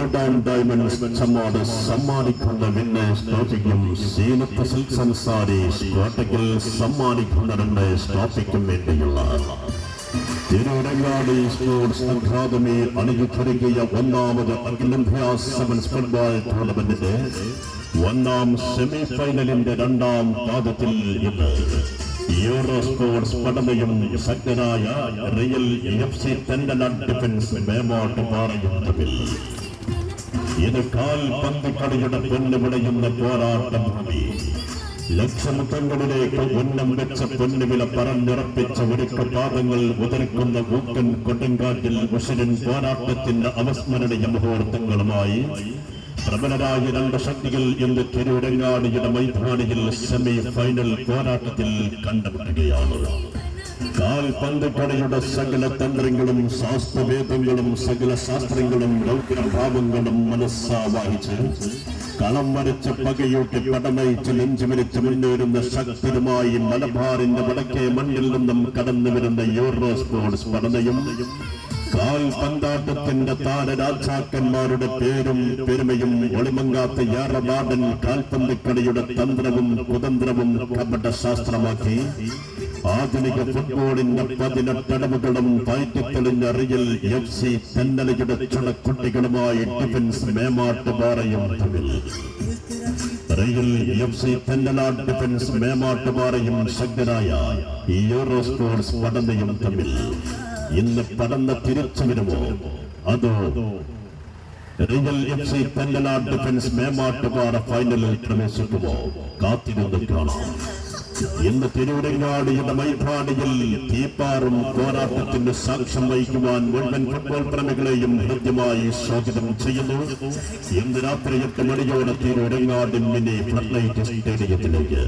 Golden diamonds Chemmad സമ്മാനിക്കുന്ന winners ട്രോഫിക്കും Zeenath silks and sarees Kottakkal സമ്മാനിക്കുന്ന രണ്ട് ട്രോഫിക്കും വേണ്ടിയുള്ള. തിരുവരങ്ങാടി സ്പോർട്സ് അക്കാദമി അണിയിച്ചൊരുക്കിയ ഒന്നാമത് അഖിലേന്ത്യാ സെവൻസ് ഫുട്ബോൾ ടൂർണമെന്റിന്റെ ഒന്നാം സെമി ഫൈനലിന്റെ രണ്ടാം പാദത്തിൽ ഇന്ന് യൂറോ സ്പോർട്സ് പടമയും ശക്തനായ റിയൽ എഫ് സി തെണ്ടനാട് ഡിഫൻസ് മേമോട്ട് പാറയും തമ്മിൽ. ഇത് വിളയുന്ന പൊന്നുപിടയുന്ന പോരാട്ട ഭൂമി. ലക്ഷമുഖങ്ങളിലേക്ക് ഉന്നം വെച്ച പൊന്നുവില പറഞ്ഞുറപ്പിച്ച ഒരുക്ക പാദങ്ങൾ ഉതർക്കുന്ന ഊക്കൻ കൊടുങ്കാറ്റിൽ ഉഷരൻ പോരാട്ടത്തിന്റെ അവസ്മരണീയ മുഹൂർത്തങ്ങളുമായി പ്രബലരായ രണ്ട് ശക്തികൾ ഇന്ന് തിരുവിടങ്ങാടിയുടെ മൈതാനിയിൽ സെമി ഫൈനൽ പോരാട്ടത്തിൽ കണ്ടുമുട്ടുകയാണ്. കാൽപന്തുകടയുടെ സകല തന്ത്രങ്ങളും ശാസ്ത്രവേദങ്ങളും സകല ശാസ്ത്രങ്ങളും ഗൗരവഭാവങ്ങളും മനസ്സാവാഹിച്ച് കളം വരച്ച പകയൂട്ടി പടനയിച്ച് നെഞ്ചുമരിച്ച് മുന്നേറുന്ന ശക്തരുമായി മലബാറിന്റെ വടക്കേ മണ്ണിൽ നിന്നും കടന്നു വരുന്ന യൂറോ സ്പോർട്സ് പടനയും കാൽപന്താട്ടത്തിന്റെ താരരാജാക്കന്മാരുടെ പേരും പെരുമയും ഒളിമങ്ങാത്ത യാറനാടൻ കാൽപന്തുക്കടയുടെ തന്ത്രവും കുതന്ത്രവും കപട ശാസ്ത്രമാക്കി ആധുനിക ഫുട്ബോളിന്റെ പതിനെട്ടടവുകളും പയറ്റിത്തെളിഞ്ഞ അറിയിൽ എഫ് സി തെന്നലയുടെ ചുണക്കുട്ടികളുമായി ഡിഫൻസ് മേമാട്ട് പാറയും റിയൽ എഫ് സി ഡിഫൻസ് മേമാട്ട് പാറയും ശക്തനായ യൂറോ സ്പോർട്സ് പടന്നയും തമ്മിൽ. ഇന്ന് പടന്ന തിരിച്ചു വരുമോ? അതോ റിയൽ എഫ് സി തെന്നലാട് ഡിഫൻസ് മേമാട്ട് പാറ ഫൈനലിൽ പ്രവേശിക്കുമോ? കാത്തിരുന്ന് കാണാം. ഇന്ന് തിരൂരങ്ങാടിയുടെ മൈതാടിയിൽ തീപ്പാറും പോരാട്ടത്തിന് സാക്ഷ്യം വഹിക്കുവാൻ മുഴുവൻ ഫുട്ബോൾ പ്രേമികളെയും ഹൃദ്യമായി സ്വാഗതം ചെയ്യുന്നു. ഇന്ന് രാത്രി എട്ട് മണിയോടെ തിരൂരങ്ങാടി മിനി ഫ്ലഡ് ലൈറ്റ് സ്റ്റേഡിയത്തിലേക്ക്.